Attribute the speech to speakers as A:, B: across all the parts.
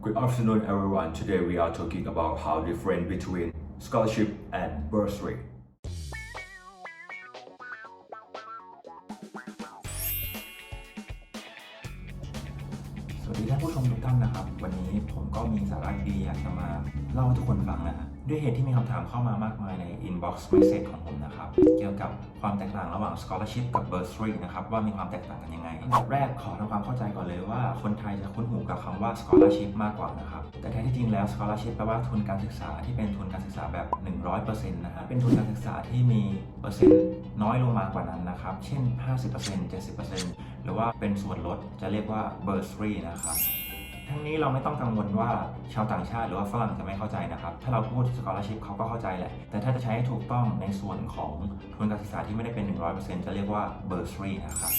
A: Good afternoon, everyone. Today we are talking about how different between scholarship and bursary.
B: สวัสดีท่านผู้ชมทุกท่านนะครับ วันนี้ผมก็มีสาระดีอยากจะมาเล่าให้ทุกคนฟังนะครับ ด้วยเหตุที่มีคำถามเข้ามามากมายใน inbox message ของผมนะครับ เกี่ยวกับความแตกต่างระหว่าง scholarship กับ bursary นะครับ ว่ามีความแตกต่างกันยังไงอันดับแรกขอทำความเข้าใจก่อนเลยว่า คนไทยจะคุ้นหูกับคำว่า scholarship มากกว่านะครับ แต่แท้ที่จริงแล้ว scholarship แปลว่าทุนการศึกษาที่เป็นทุนการศึกษาแบบ 100%นะฮะเป็นทุนการศึกษาที่มีเปอร์เซ็นต์น้อยลงมากว่านั้นนะครับ เช่น 50% 70%หรือว่าเป็นส่วนลดจะเรียกว่า bursary นะครับ ทั้งนี้เราไม่ต้องกังวลว่าชาวต่างชาติหรือว่าฝรั่งจะไม่เข้าใจนะครับ ถ้าเราพูด scholarship เขาก็เข้าใจแหละ แต่ถ้าจะใช้ให้ถูกต้องในส่วนของทุนการศึกษาที่ไม่ได้เป็น 100%จะเรียกว่า bursary นะครับ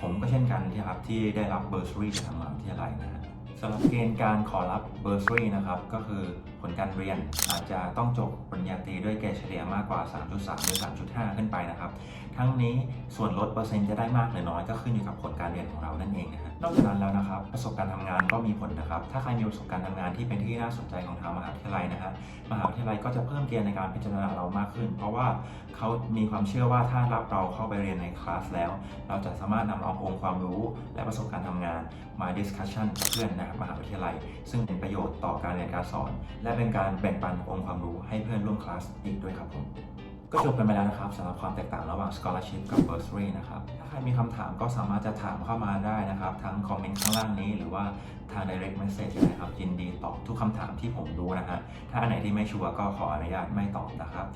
B: ผมก็เช่นกันที่ครับที่ได้รับ bursary จากทางมหาวิทยาลัยนะฮะสำหรับเกณฑ์การขอรับ bursary นะครับ ก็คือผลการเรียนอาจจะต้องจบปริญญาตรีด้วยเกรดเฉลี่ยมากกว่า 3.3 หรือ 3.5 ขึ้นไปนะครับ ทั้งนี้ส่วนลดเปอร์เซ็นต์จะได้มากหรือน้อยก็ขึ้นอยู่กับผลการเรียนของเรานั่นเองนะฮะนอกจากนั้นแล้วนะครับประสบการณ์ทำงานก็มีผลนะครับ ถ้าใครมีประสบการณ์ทำงานที่เป็นที่น่าสนใจของทางมหาวิทยาลัยนะฮะมหาวิทยาลัยก็จะเพิ่มเกณฑ์ในการพิจารณาเรามากขึ้น เพราะว่าเขามีความเชื่อว่าถ้ารับเราเข้าไปเรียนในคลาสแล้ว เราจะสามารถนำเอาองค์ความรู้และประสบการณ์ทำงานมาดิสคัชชันกับเพื่อนนะครับมหาวิทยาลัย ซึ่งเป็นประโยชน์ต่อการเรียนการสอน และเป็นการแบ่งปันองค์ความรู้ให้เพื่อนร่วมคลาสอีกด้วยครับผม ก็จบกันไปแล้วนะครับสำหรับความแตกต่างระหว่าง scholarship กับ bursary นะครับ ถ้าใครมีคำถามก็สามารถจะถามเข้ามาได้นะครับ ทั้งคอมเมนต์ข้างล่างนี้หรือว่าทาง direct message นะครับ ยินดีตอบทุกคำถามที่ผมรู้นะฮะถ้าอันไหนที่ไม่ชัวร์ก็ขออนุญาตไม่ตอบนะครับ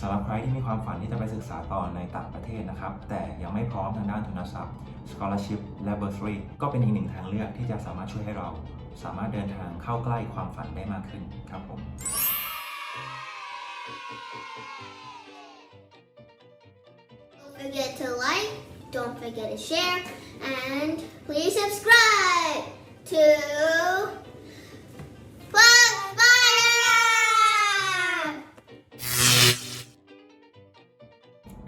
B: สำหรับใครที่มีความฝันที่จะไปศึกษาต่อในต่างประเทศนะครับ แต่ยังไม่พร้อมทางด้านทุนทรัพย์ scholarship และ bursary ก็เป็นอีกหนึ่งทางเลือกที่จะสามารถช่วยให้เรา สามารถเดินทางเข้าใกล้ความฝันได้มากขึ้นครับผม
C: Don't forget to like, don't forget to share, and please subscribe to Fire!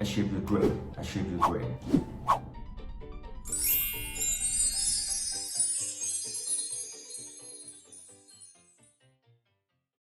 A: I should be great. I should be great.